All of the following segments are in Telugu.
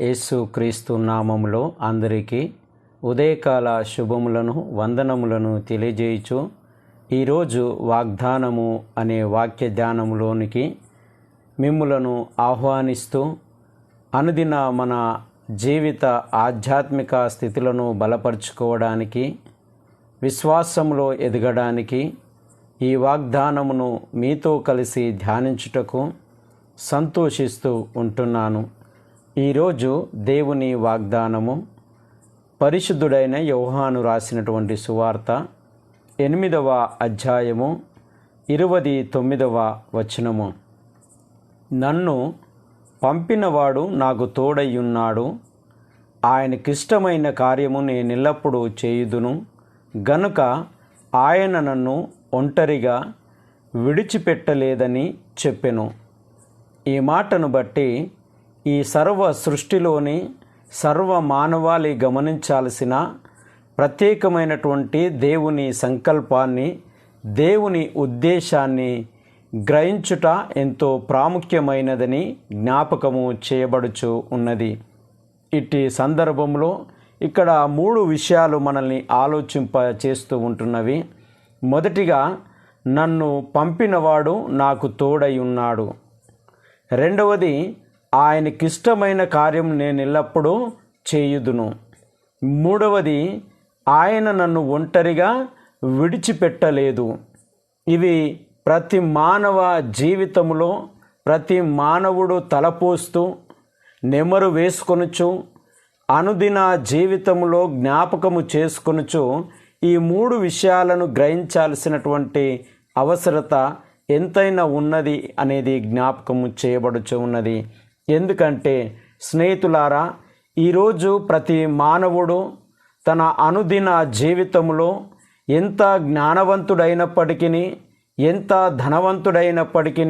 యేసు క్రీస్తు నామములో అందరికీ ఉదయకాల శుభములను వందనములను తెలియజేయుచు ఈరోజు వాగ్దానము అనే వాక్య ధ్యానములోనికి మిమ్ములను ఆహ్వానిస్తూ అనుదిన మన జీవిత ఆధ్యాత్మిక స్థితులను బలపరుచుకోవడానికి విశ్వాసంలో ఎదగడానికి ఈ వాగ్దానమును మీతో కలిసి ధ్యానించుటకు సంతోషిస్తూ ఉంటున్నాను. ఈరోజు దేవుని వాగ్దానము పరిశుద్ధుడైన యోహాను రాసినటువంటి సువార్త ఎనిమిదవ అధ్యాయము ఇరవది తొమ్మిదవ వచనము. నన్ను పంపినవాడు నాకు తోడయ్యున్నాడు. ఆయనకిష్టమైన కార్యము నేనెల్లప్పుడూ చేయుదును. గనుక ఆయన నన్ను ఒంటరిగా విడిచిపెట్టలేదని చెప్పెను. ఈ మాటను బట్టి ఈ సర్వ సృష్టిలోని సర్వ మానవాళి గమనించాల్సిన ప్రత్యేకమైనటువంటి దేవుని సంకల్పాన్ని దేవుని ఉద్దేశాన్ని గ్రహించుట ఎంతో ప్రాముఖ్యమైనదని జ్ఞాపకము చేయబడుచు ఉన్నది. ఇట్టి సందర్భంలో ఇక్కడ మూడు విషయాలు మనల్ని ఆలోచింప చేస్తూ ఉంటున్నవి. మొదటిగా నన్ను పంపినవాడు నాకు తోడై ఉన్నాడు. రెండవది ఆయనకిష్టమైన కార్యం నేను ఎల్లప్పుడూ చేయుదును. మూడవది ఆయన నన్ను ఒంటరిగా విడిచిపెట్టలేదు. ఇవి ప్రతి మానవ జీవితంలో ప్రతి మానవుడు తలపోస్తూ నెమరు వేసుకొనుచు అనుదిన జీవితంలో జ్ఞాపకము చేసుకొనుచు ఈ మూడు విషయాలను గ్రహించాల్సినటువంటి అవసరత ఎంతైనా ఉన్నది అనేది జ్ఞాపకము చేయబడుచు ఉన్నది. ఎందుకంటే స్నేహితులారా ఈరోజు ప్రతి మానవుడు తన అనుదిన జీవితంలో ఎంత జ్ఞానవంతుడైనప్పటికీ ఎంత ధనవంతుడైనప్పటికీ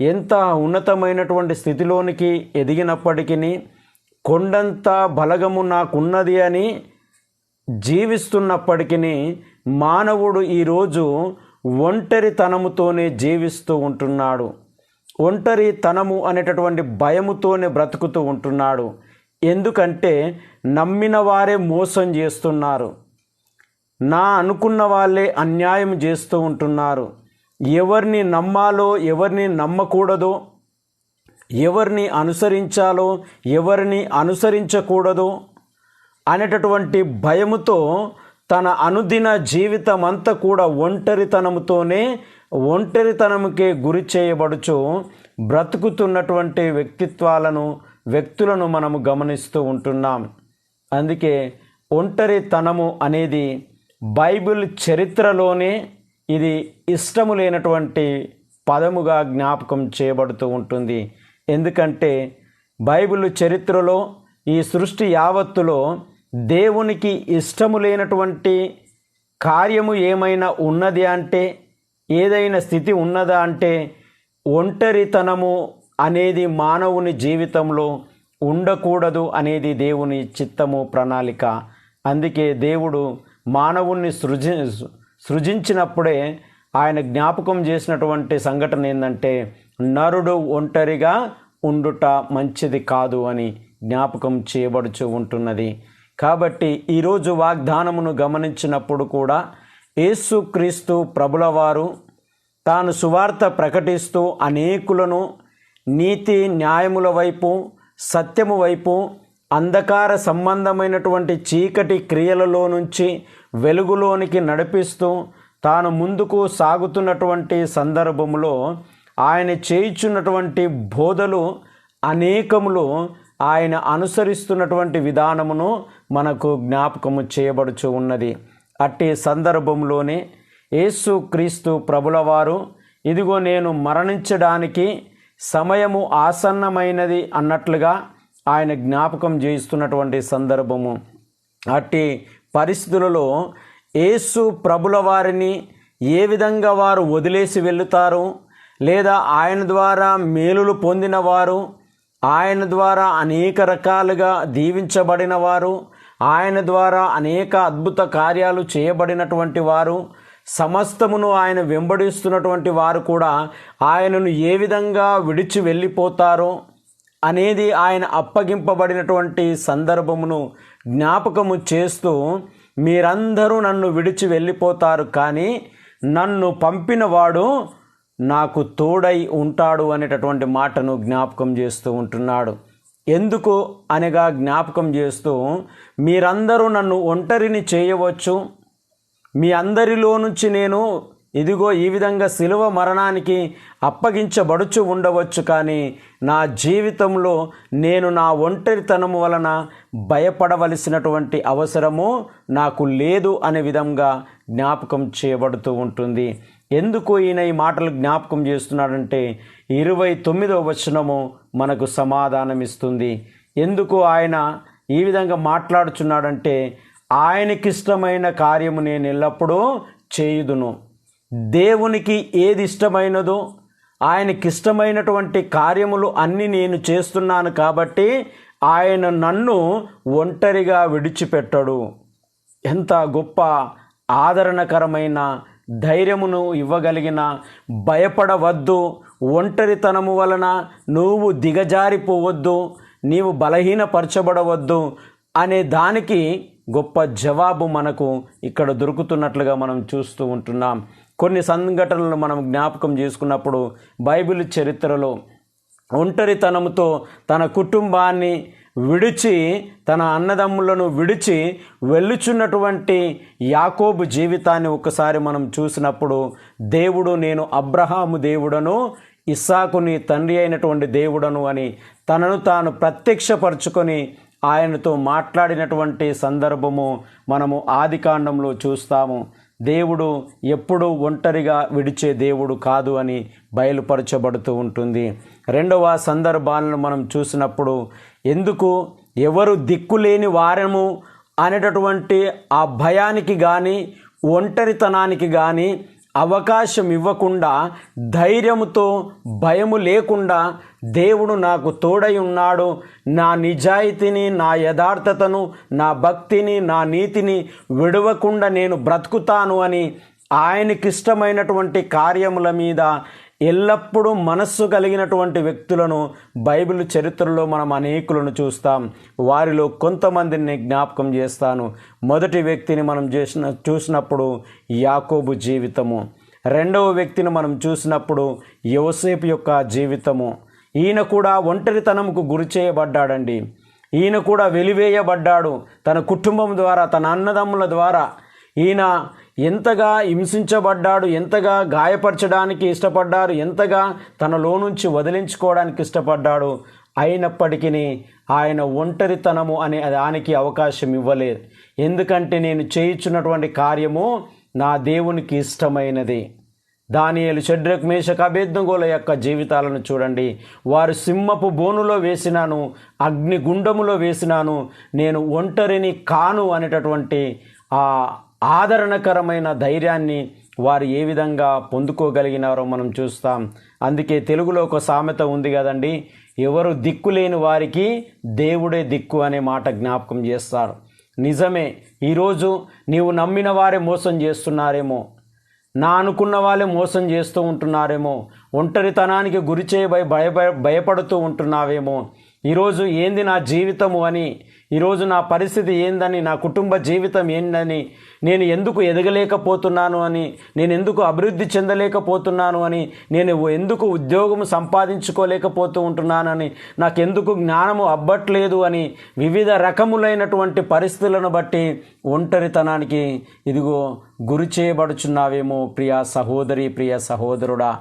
ఎంత ఉన్నతమైనటువంటి స్థితిలోనికి ఎదిగినప్పటికీ కొండంత బలగము నాకున్నది అని జీవిస్తున్నప్పటికీ మానవుడు ఈరోజు ఒంటరితనముతోనే జీవిస్తూ ఉంటున్నాడు. ఒంటరితనము అనేటటువంటి భయముతోనే బ్రతుకుతూ ఉంటున్నాడు. ఎందుకంటే నమ్మిన వారే మోసం చేస్తున్నారు. నా అనుకున్న వాళ్ళే అన్యాయం చేస్తూ ఉంటున్నారు. ఎవరిని నమ్మాలో ఎవరిని నమ్మకూడదో ఎవరిని అనుసరించాలో ఎవరిని అనుసరించకూడదో అనేటటువంటి భయముతో తన అనుదిన జీవితం అంతా కూడా ఒంటరితనముతోనే ఒంటరితనముకే గురి చేయబడుచు బ్రతుకుతున్నటువంటి వ్యక్తిత్వాలను వ్యక్తులను మనము గమనిస్తూ ఉంటున్నాం. అందుకే ఒంటరితనము అనేది బైబిల్ చరిత్రలోనే ఇది ఇష్టము లేనటువంటి పదముగా జ్ఞాపకం చేయబడుతూ ఉంటుంది. ఎందుకంటే బైబిల్ చరిత్రలో ఈ సృష్టి యావత్తులో దేవునికి ఇష్టము లేనటువంటి కార్యము ఏమైనా ఉన్నది అంటే ఏదైనా స్థితి ఉన్నదా అంటే ఒంటరితనము అనేది మానవుని జీవితంలో ఉండకూడదు అనేది దేవుని చిత్తము ప్రణాళిక. అందుకే దేవుడు మానవుణ్ణి సృజి సృజించినప్పుడే ఆయన జ్ఞాపకం చేసినటువంటి సంఘటన ఏంటంటే నరుడు ఒంటరిగా ఉండుట మంచిది కాదు అని జ్ఞాపకం చేయబడుచు ఉంటున్నది. కాబట్టి ఈరోజు వాగ్దానమును గమనించినప్పుడు కూడా యేసుక్రీస్తు ప్రభులవారు తాను సువార్త ప్రకటిస్తూ అనేకులను నీతి న్యాయముల వైపు సత్యము వైపు అంధకార సంబంధమైనటువంటి చీకటి క్రియలలో నుంచి వెలుగులోనికి నడిపిస్తూ తాను ముందుకు సాగుతున్నటువంటి సందర్భంలో ఆయన చేయించున్నటువంటి బోధలు అనేకములు ఆయన అనుసరిస్తున్నటువంటి విధానమును మనకు జ్ఞాపకము చేయబడుచు ఉన్నది. అట్టి సందర్భంలోనే యేసు క్రీస్తు ప్రభులవారు ఇదిగో నేను మరణించడానికి సమయము ఆసన్నమైనది అన్నట్లుగా ఆయన జ్ఞాపకం చేయిస్తున్నటువంటి సందర్భము. అట్టి పరిస్థితులలో యేసు ప్రభుల వారిని ఏ విధంగా వారు వదిలేసి వెళుతారు? లేదా ఆయన ద్వారా మేలులు పొందిన వారు ఆయన ద్వారా అనేక రకాలుగా దీవించబడిన వారు ఆయన ద్వారా అనేక అద్భుత కార్యాలు చేయబడినటువంటి వారు సమస్తమును ఆయన వెంబడిస్తున్నటువంటి వారు కూడా ఆయనను ఏ విధంగా విడిచి వెళ్ళిపోతారో అనేది ఆయన అప్పగింపబడినటువంటి సందర్భమును జ్ఞాపకము చేస్తూ మీరందరూ నన్ను విడిచి వెళ్ళిపోతారు కానీ నన్ను పంపినవాడు నాకు తోడై ఉంటాడు అనేటటువంటి మాటను జ్ఞాపకం చేస్తూ ఉంటున్నాడు. ఎందుకు అనగా జ్ఞాపకం చేస్తూ మీరందరూ నన్ను ఒంటరిని చేయవచ్చు. మీ అందరిలో నుంచి నేను ఇదిగో ఈ విధంగా శిలువ మరణానికి అప్పగించబడుచు ఉండవచ్చు కానీ నా జీవితంలో నేను నా ఒంటరితనము వలన భయపడవలసినటువంటి అవసరము నాకు లేదు అనే విధంగా జ్ఞాపకం చేయబడుతూ ఉంటుంది. ఎందుకు ఈయన ఈ మాటలు జ్ఞాపకం చేస్తున్నాడంటే ఇరవై తొమ్మిదవ వచనము మనకు సమాధానం ఇస్తుంది. ఎందుకు ఆయన ఈ విధంగా మాట్లాడుచున్నాడంటే ఆయనకిష్టమైన కార్యము నేను ఎల్లప్పుడూ చేయుదును. దేవునికి ఏది ఇష్టమైనదో ఆయనకి ఇష్టమైనటువంటి కార్యములు అన్నీ నేను చేస్తున్నాను కాబట్టి ఆయన నన్ను ఒంటరిగా విడిచిపెట్టడు. ఎంత గొప్ప ఆదరణకరమైన ధైర్యమును ఇవ్వగలిగిన భయపడవద్దు. ఒంటరితనము వలన నువ్వు దిగజారిపోవద్దు నీవు బలహీనపరచబడవద్దు అనే దానికి గొప్ప జవాబు మనకు ఇక్కడ దొరుకుతున్నట్లుగా మనం చూస్తూ ఉంటున్నాం. కొన్ని సంఘటనలు మనం జ్ఞాపకం చేసుకున్నప్పుడు బైబిల్ చరిత్రలో ఒంటరితనముతో తన కుటుంబాన్ని విడిచి తన అన్నదమ్ములను విడిచి వెళ్ళుచున్నటువంటి యాకోబు జీవితాన్ని ఒకసారి మనం చూసినప్పుడు దేవుడు నేను అబ్రహాము దేవుడను ఇస్సాకుని తండ్రి అయినటువంటి దేవుడను అని తనను తాను ప్రత్యక్షపరుచుకొని ఆయనతో మాట్లాడినటువంటి సందర్భము మనము ఆదికాండంలో చూస్తాము. దేవుడు ఎప్పుడూ ఒంటరిగా విడిచే దేవుడు కాదు అని బయలుపరచబడుతూ ఉంటుంది. రెండవ సందర్భాలను మనం చూసినప్పుడు ఎందుకు ఎవరు దిక్కులేని వారము అనేటటువంటి ఆ భయానికి కానీ ఒంటరితనానికి కానీ అవకాశం ఇవ్వకుండా ధైర్యముతో భయము లేకుండా దేవుడు నాకు తోడై ఉన్నాడు. నా నిజాయితీని నా యథార్థతను నా భక్తిని నా నీతిని విడవకుండా నేను బ్రతుకుతాను అని ఆయనకిష్టమైనటువంటి కార్యముల మీద ఎల్లప్పుడూ మనస్సు కలిగినటువంటి వ్యక్తులను బైబిల్ చరిత్రలో మనం అనేకులను చూస్తాం. వారిలో కొంతమందిని జ్ఞాపకం చేస్తాను. మొదటి వ్యక్తిని మనం చేసిన చూసినప్పుడు యాకోబు జీవితము. రెండవ వ్యక్తిని మనం చూసినప్పుడు యోసేపు యొక్క జీవితము. ఈయన కూడా ఒంటరితనంకు గురి చేయబడ్డాడండి. ఈయన కూడా వెలివేయబడ్డాడు. తన కుటుంబం ద్వారా తన అన్నదమ్ముల ద్వారా ఈయన ఎంతగా హింసించబడ్డాడు ఎంతగా గాయపరచడానికి ఇష్టపడ్డారు ఎంతగా తనలో నుంచి వదిలించుకోవడానికి ఇష్టపడ్డాడు అయినప్పటికీ ఆయన ఒంటరితనము అనే దానికి అవకాశం ఇవ్వలేదు. ఎందుకంటే నేను చేయించున్నటువంటి కార్యము నా దేవునికి ఇష్టమైనది. దానియలు షడ్రక్ మేషక అభేద్నగోల యొక్క జీవితాలను చూడండి. వారు సింహపు బోనులో వేసినాను అగ్నిగుండములో వేసినాను నేను ఒంటరిని కాను అనేటటువంటి ఆ ఆదరణకరమైన ధైర్యాన్ని వారు ఏ విధంగా పొందుకోగలిగినారో మనం చూస్తాం. అందుకే తెలుగులో ఒక సామెత ఉంది కదండి ఎవరు దిక్కు లేని వారికి దేవుడే దిక్కు అనే మాట జ్ఞాపకం చేస్తారు. నిజమే ఈరోజు నీవు నమ్మిన వారే మోసం చేస్తున్నారేమో నా అనుకున్న వాళ్ళే మోసం చేస్తూ ఉంటున్నారేమో ఒంటరితనానికి గురి చేయబై భయ భయపడుతూ ఉంటున్నావేమో ఈరోజు ఏంది నా జీవితము అని ఈరోజు నా పరిస్థితి ఏందని నా కుటుంబ జీవితం ఏందని నేను ఎందుకు ఎదగలేకపోతున్నాను అని నేను ఎందుకు అభివృద్ధి చెందలేకపోతున్నాను అని నేను ఎందుకు ఉద్యోగం సంపాదించుకోలేకపోతూ ఉంటున్నానని నాకెందుకు జ్ఞానము అబ్బట్లేదు అని వివిధ రకములైనటువంటి పరిస్థితులను బట్టి ఒంటరితనానికి ఇదిగో గురి చేయబడుచున్నావేమో ప్రియా సహోదరి ప్రియ సహోదరుడా.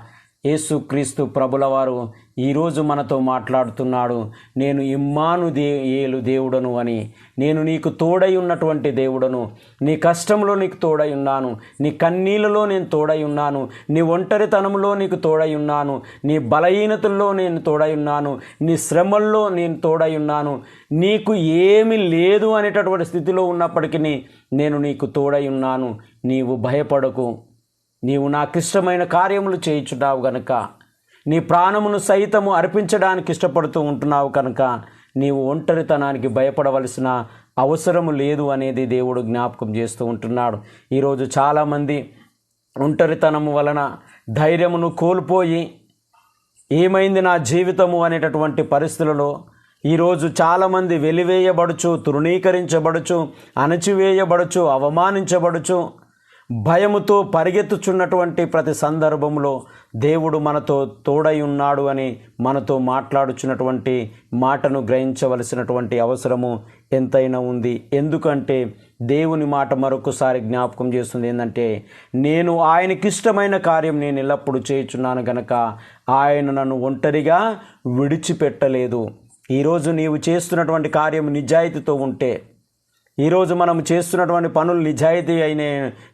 యేసుక్రీస్తు ప్రభుల వారు ఈరోజు మనతో మాట్లాడుతున్నాడు నేను ఇమ్మాను దే ఏలు దేవుడను అని. నేను నీకు తోడై ఉన్నటువంటి దేవుడను. నీ కష్టంలో నీకు తోడై ఉన్నాను. నీ కన్నీళ్ళలో నేను తోడై ఉన్నాను. నీ ఒంటరితనంలో నీకు తోడై ఉన్నాను. నీ బలహీనతల్లో నేను తోడై ఉన్నాను. నీ శ్రమల్లో నేను తోడై ఉన్నాను. నీకు ఏమి లేదు అనేటటువంటి స్థితిలో ఉన్నప్పటికీ నేను నీకు తోడై ఉన్నాను. నీవు భయపడకు. నీవు నాకిష్టమైన కార్యములు చేయించున్నావు గనుక నీ ప్రాణమును సైతము అర్పించడానికి ఇష్టపడుతూ ఉంటున్నావు కనుక నీవు ఒంటరితనానికి భయపడవలసిన అవసరము లేదు అనేది దేవుడు జ్ఞాపకం చేస్తూ ఉంటున్నాడు. ఈరోజు చాలామంది ఒంటరితనము వలన ధైర్యమును కోల్పోయి ఏమైంది నా జీవితము అనేటటువంటి పరిస్థితులలో ఈరోజు చాలామంది వెలివేయబడుచు తృణీకరించబడుచు అణచివేయబడుచు అవమానించబడుచు భయముతో పరిగెత్తుచున్నటువంటి ప్రతి సందర్భంలో దేవుడు మనతో తోడై ఉన్నాడు అని మనతో మాట్లాడుచున్నటువంటి మాటను గ్రహించవలసినటువంటి అవసరము ఎంతైనా ఉంది. ఎందుకంటే దేవుని మాట మరొకసారి జ్ఞాపకం చేస్తుంది ఏంటంటే నేను ఆయనకిష్టమైన కార్యం నేను ఎల్లప్పుడూ చేయుచున్నాను గనక ఆయన నన్ను ఒంటరిగా విడిచిపెట్టలేదు. ఈరోజు నీవు చేస్తున్నటువంటి కార్యం నిజాయితీతో ఉంటే ఈరోజు మనం చేస్తున్నటువంటి పనులు నిజాయితీ అయిన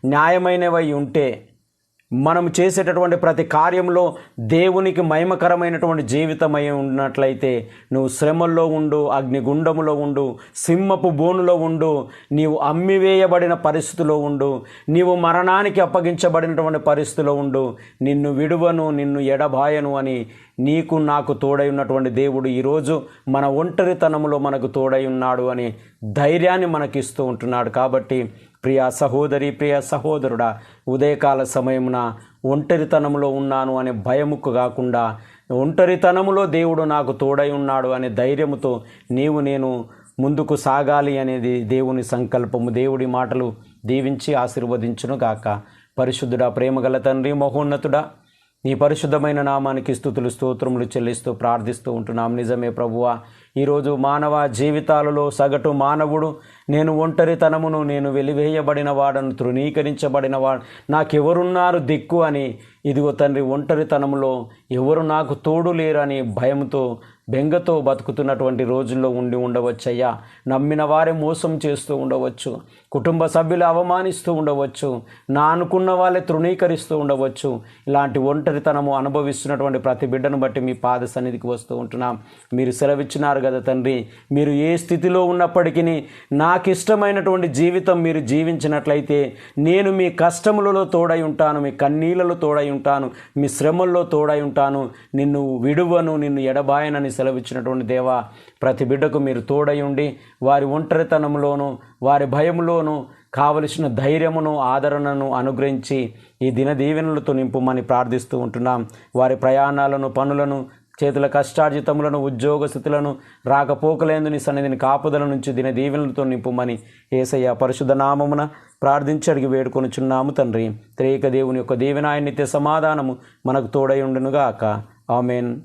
న్యాయమైనవై ఉంటే మనం చేసేటటువంటి ప్రతి కార్యంలో దేవునికి మహిమకరమైనటువంటి జీవితమై ఉన్నట్లయితే నువ్వు శ్రమల్లో ఉండు అగ్నిగుండములో ఉండు సింహపు బోనులో ఉండు నీవు అమ్మివేయబడిన పరిస్థితిలో ఉండు నీవు మరణానికి అప్పగించబడినటువంటి పరిస్థితిలో ఉండు నిన్ను విడువను నిన్ను ఎడబాయను అని నీకు నాకు తోడై ఉన్నటువంటి దేవుడు ఈరోజు మన ఒంటరితనంలో మనకు తోడై ఉన్నాడు అని ధైర్యాన్ని మనకిస్తూ ఉంటున్నాడు. కాబట్టి ప్రియ సహోదరి ప్రియ సహోదరుడా ఉదయకాల సమయమున ఒంటరితనంలో ఉన్నాను అనే భయముకు కాకుండా ఒంటరితనములో దేవుడు నాకు తోడై ఉన్నాడు అనే ధైర్యముతో నీవు నేను ముందుకు సాగాలి అనేది దేవుని సంకల్పము. దేవుడి మాటలు దీవించి ఆశీర్వదించును గాక. పరిశుద్ధుడా ప్రేమగల తండ్రి మహోన్నతుడా నీ పరిశుద్ధమైన నామానికి స్థుతులు స్తోత్రములు చెల్లిస్తూ ప్రార్థిస్తూ ఉంటున్నాం. నిజమే ప్రభువా ఈరోజు మానవ జీవితాలలో సగటు మానవుడు నేను ఒంటరితనమును నేను వెలివేయబడిన వాడను తృణీకరించబడిన వాడు నాకెవరున్నారు దిక్కు అని. ఇదిగో తండ్రి ఒంటరితనంలో ఎవరు నాకు తోడు లేరని భయంతో బెంగతో బతుకుతున్నటువంటి రోజుల్లో ఉండి ఉండవచ్చయ్యా. నమ్మిన వారే మోసం చేస్తూ ఉండవచ్చు. కుటుంబ సభ్యులు అవమానిస్తూ ఉండవచ్చు. నా అనుకున్న వాళ్ళే తృణీకరిస్తూ ఉండవచ్చు. ఇలాంటి ఒంటరితనము అనుభవిస్తున్నటువంటి ప్రతి బిడ్డను బట్టి మీ పాద సన్నిధికి వస్తూ ఉంటున్నాం. మీరు సెలవిచ్చినారు కదా తండ్రి. మీరు ఏ స్థితిలో ఉన్నప్పటికీ నాకు ఇష్టమైనటువంటి జీవితం మీరు జీవించినట్లయితే నేను మీ కష్టములలో తోడై ఉంటాను. మీ కన్నీళ్ళలో తోడై ఉంటాను. మీ శ్రమల్లో తోడై ఉంటాను. నిన్ను విడువను నిన్ను ఎడబాయనని సెలవిచ్చినటువంటి దేవా ప్రతి బిడ్డకు మీరు తోడై ఉండి వారి ఒంటరితనంలోనూ వారి భయంలోనూ కావలసిన ధైర్యమును ఆదరణను అనుగ్రహించి ఈ దిన దీవెనలతో నింపుమని ప్రార్థిస్తూ ఉంటున్నాం. వారి ప్రయాణాలను పనులను చేతుల కష్టార్జితములను ఉద్యోగ స్థితులను రాకపోకలేందు నీ సన్నిధిని కాపుదల నుంచి దిన దీవెనలతో నింపుమని ఏసయ్య పరిశుద్ధ నామమున ప్రార్థించి అడిగి వేడుకొనుచున్నాము తండ్రి. త్రేక దేవుని యొక్క దీవెనాయ నిత్య సమాధానము మనకు తోడై ఉండునుగాక. ఆమెన్.